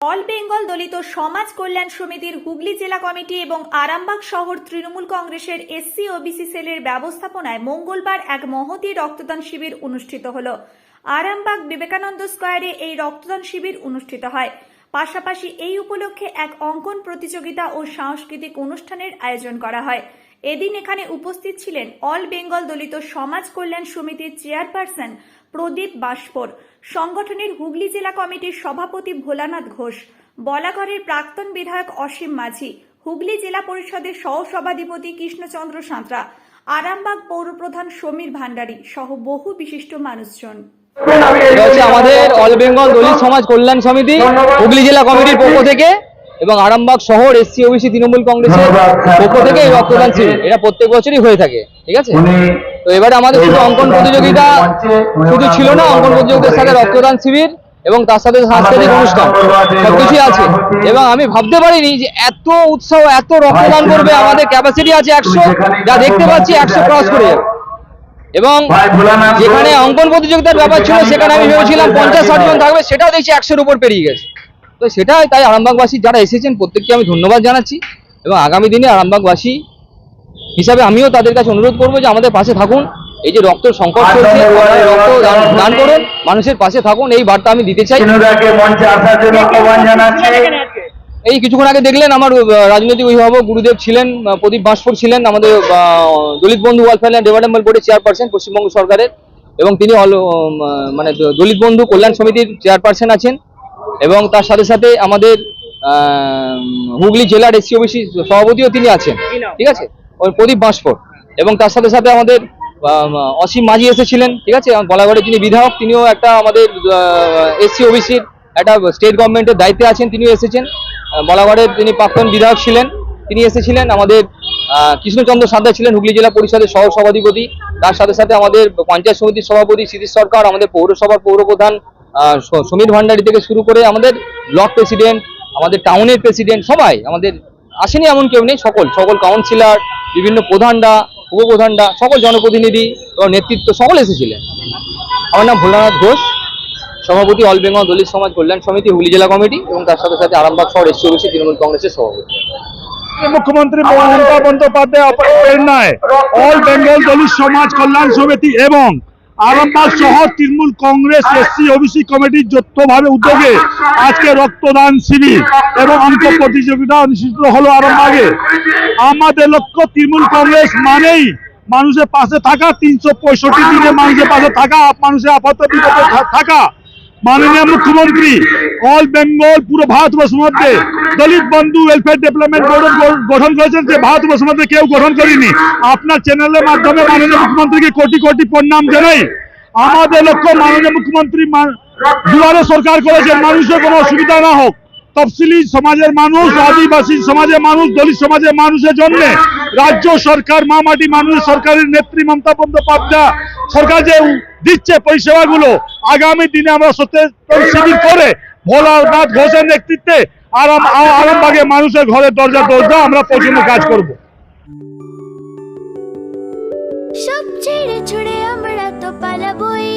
All Bengal Dalit Samaj কল্যাণ সমিতির হুগলি জেলা committee এবং আরামবাগ শহর তৃণমূল কংগ্রেসের এসসি ওবিসি সেলের ব্যবস্থাপনায় মঙ্গলবার এক মহতী রক্তদান শিবির অনুষ্ঠিত হল। আরামবাগ বিবেকানন্দ স্কোয়ারে এই রক্তদান শিবির অনুষ্ঠিত হয়। পাশাপাশি এই উপলক্ষে এক অঙ্কন প্রতিযোগিতা ও সাংস্কৃতিক অনুষ্ঠানের আয়োজন করা হয়। এদিন এখানে উপস্থিত ছিলেন অল বেঙ্গল দলিত সমাজ কল্যাণ সমিতির চেয়ারপারসন প্রদীপ বাস্পর সংগঠনের হুগলি জেলা কমিটির সভাপতি ভোলানাথ ঘোষ বলাগড়ের প্রাক্তন বিধায়ক অসীম মাঝি হুগলি জেলা পরিষদের সহসভাধিপতি কৃষ্ণচন্দ্র সাঁতরা আরামবাগ পৌরপ্রধান সমীর ভান্ডারী সহ বহু বিশিষ্ট মানুষজন। আমাদের অল বেঙ্গল দলিত সমাজ কল্যাণ সমিতি হুগলি জেলা কমিটির পক্ষ থেকে। এবং আরামবাগ শহর এসসি ওবিসি তৃণমূল কংগ্রেসের পক্ষ থেকে এই রক্তদান শিবির। এটা প্রত্যেক বছরই হয়ে থাকে ঠিক আছে? তো এবারে আমাদের শুধু অঙ্কন প্রতিযোগিতা শুধু ছিল না অঙ্কন প্রতিযোগিতার সাথে রক্তদান শিবির এবং তার সাথে সাংস্কৃতিক অনুষ্ঠান। সবকিছুই আছে। এবং আমি ভাবতে পারিনি যে এত উৎসাহ এত রক্তদান করবে আমাদের ক্যাপাসিটি আছে একশো যা দেখতে পাচ্ছি একশো ক্রস করে। যাবে এবং যেখানে অঙ্কন প্রতিযোগিতার ব্যাপার ছিল সেখানে আমি ভেবেছিলাম পঞ্চাশ ষাট জন থাকবে সেটাও দেখছি একশোর উপর পেরিয়ে গেছে। তো সেটাই তাই আরামবাগবাসী যারা এসেছেন প্রত্যেককে আমি ধন্যবাদ জানাচ্ছি এবং আগামী দিনে আরামবাগবাসী হিসাবে আমিও তাদের কাছে অনুরোধ করব যে আমাদের পাশে থাকুন। এই যে রক্ত সংকট চলছে রক্ত দান করুন মানুষের পাশে থাকুন এই বার্তা আমি দিতে চাই। চিনুদাকে মঞ্চে আসার জন্য আহ্বান জানাচ্ছি। এই কিছুক্ষণ আগে দেখলেন আমার রাজনৈতিক অভিভাবক গুরুদেব ছিলেন প্রদীপ বাঁশফোর ছিলেন আমাদের Dalit Bandhu welfare and development বোর্ডের চেয়ারপারসন পশ্চিমবঙ্গ সরকারের এবং তিনি মানে দলিত বন্ধু কল্যাণ সমিতির চেয়ারপারসন আছেন। এবং তার সাথে সাথে আমাদের হুগলি জেলার এসসি ওবিসি সভাপতিও তিনি আছেন। ঠিক আছে? ওই প্রদীপ বাঁশফোর। এবং তার সাথে সাথে আমাদের অসীম মাঝি এসেছিলেন। ঠিক আছে? বলাগড়ে যিনি বিধায়ক তিনিও একটা আমাদের এসসি ওবিসির একটা স্টেট গভর্নমেন্টের দায়িত্বে আছেন। তিনিও এসেছেন। বলাগড়ের তিনি প্রাক্তন বিধায়ক ছিলেন তিনি এসেছিলেন। আমাদের কৃষ্ণচন্দ্র সাঁতরা ছিলেন হুগলি জেলা পরিষদের সহ সভাধিপতি তার সাথে সাথে আমাদের পঞ্চায়েত সমিতির সভাপতি সিদ্দিশ সরকার আমাদের পৌরসভার পৌরপ্রধান সমীর ভান্ডারী থেকে শুরু করে আমাদের ব্লক প্রেসিডেন্ট, আমাদের টাউনের প্রেসিডেন্ট সবাই, আমাদের আসেনি এমন কেউ নেই, সকল সকল কাউন্সিলর, বিভিন্ন প্রধানরা, উপপ্রধানরা, সকল জনপ্রতিনিধি এবং নেতৃত্ব সকল এসেছিলেন। আমার নাম ভোলানাথ ঘোষ, সভাপতি অল বেঙ্গল দলিত সমাজ কল্যাণ সমিতি, হুগলি জেলা কমিটি এবং তার সাথে সাথে আরামবাগ শহর এসসি ওবিসি তৃণমূল কংগ্রেসের সভাপতি। মুখ্যমন্ত্রী মমতা বন্দ্যোপাধ্যায় অল বেঙ্গল দলিত সমাজ কল্যাণ সমিতি এবং আরামবাগ শহর তৃণমূল কংগ্রেস এসসি ওবিসি কমিটির যৌথভাবে উদ্যোগে আজকে রক্তদান শিবির এবং অঙ্ক প্রতিযোগিতা অনুষ্ঠিত হলো আরামবাগে আমাদের লক্ষ্য তৃণমূল কংগ্রেস মানেই মানুষের পাশে থাকা তিনশো পঁয়ষট্টি দিনে মানুষের পাশে থাকা মানুষের আপাতত থাকা। মাননীয় মুখ্যমন্ত্রী, অল বেঙ্গল, পুরো ভারতবর্ষ মধ্যে দলিত বন্ধু ওয়েলফেয়ার ডেভেলপমেন্ট বোর্ড গঠন করেছেন যে ভারতবর্ষ মধ্যে কেউ গঠন করেনি। আপনার চ্যানেলের মাধ্যমে মাননীয় মুখ্যমন্ত্রীকে কোটি কোটি প্রণাম জানাই। আমাদের লক্ষ্য মাননীয় মুখ্যমন্ত্রী দুয়ারে সরকার করেছেন। মানুষের কোনো অসুবিধা না হোক। তফসিলি সমাজের মানুষ আদিবাসী সমাজের মানুষ দলিত সমাজের মানুষের জন্য রাজ্য সরকার মা মাটি মানুষের সরকারের নেত্রী মমতা বন্দ্যোপাধ্যায় সরকার যে দিচ্ছে পরিষেবাগুলো আগামী দিনে আমরা সচেতন শিবির করে ভোলানাথ ঘোষের নেতৃত্বে আরাম আরামবাগে মানুষের ঘরে দরজা দরজা আমরা পৌঁছানোর কাজ করব। সব ছেড়ে ছুড়ে আমরা তো পালাবই।